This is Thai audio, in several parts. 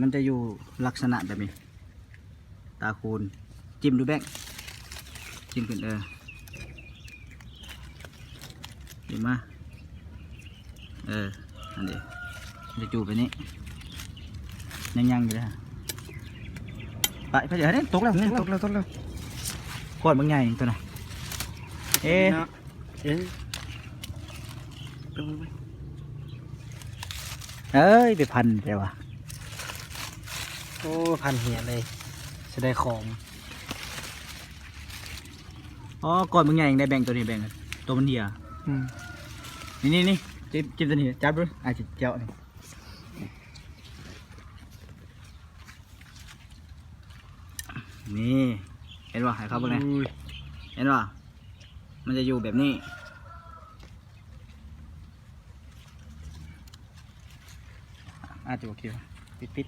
มันจะอยู่ลักษณะแบบนี้ ตาคูณจิ้มดูแบงค์จิ้มขึ้นเออจิ้มมาเอออันนี้มันจะจูบไปนี้ยังยังอยู่เลยฮะไปไปเดี๋ยวเฮ้ยตกแล้วตตกกแล้แล้ววตกแล้วขวดบางใหญ่ตัวไหนะเอ๊ะเอ๊ะเอ้ยไปพันไปวะ โอ้ พันเหียเลยจะได้ของ อ๋อก่อนบางใหญ่ยังได้แบ่งตัวนี้แบ่งกันตัวมันเดียอืมนี่นี่นี่จิ้มจิ้มตัวนี้จับดูอาจจะเจาะนี่นี่ เห็นป่ะให้เขาเบิ่งนะอุ้ยเห็นป่ะมันจะอยู่แบบนี้ อาจจะโอเคป่ะปิดปิด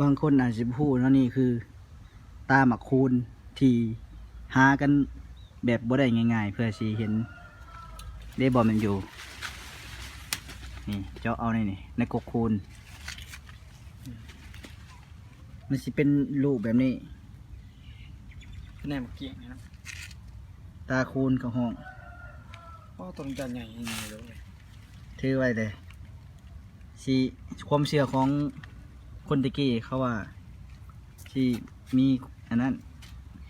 บางคนอาจจะพูดว่านี่คือ ตาหมักคูณที่หากันแบบบ่ได้ง่าย ๆ เพื่อสีเห็นได้บอลมันอยู่ นี่เจาะเอาในนี่ในกกคูณมันสิเป็นรูปแบบนี้แน่มาเกี่ยงนะตาคูณกับห้องโอ้ต้นจะใหญ่ยังไงเลยถือไว้เลยสีความเชื่อของ คนตะกี้เขาว่า ที่มีอันนั้น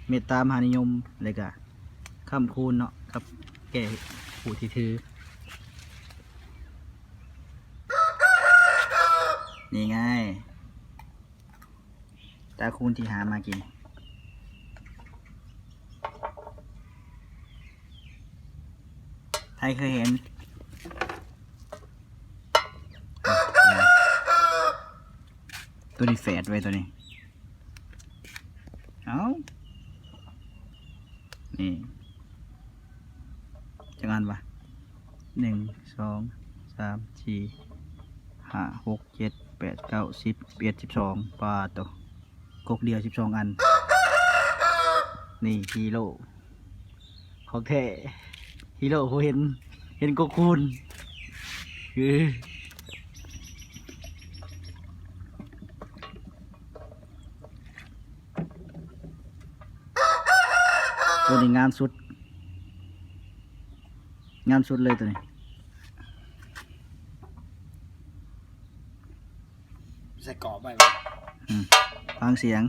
เมตตามหานิยมอะไรกะคำคูณเนาะครับ แก่ผู้ที่ถือ นี่ไง ตาคูณที่หามากินใครเคยเห็น ตัวนี้แฝดไว้ตัวนี้ เอานี่จะงานปะหนึ่งสองสามสี่ห้าหกเจ็ดแปดเก้าสิบเอ็ดสิบสองปลาตัวกกเดียวสิบสองอัน นี่ฮีโร่ของแท้ฮีโร่เขาเห็น เห็นกกคูณคือ ตัวนี้งามสุด งามสุดเลยตัวนี้ ใส่กรอบไปฟังเสียง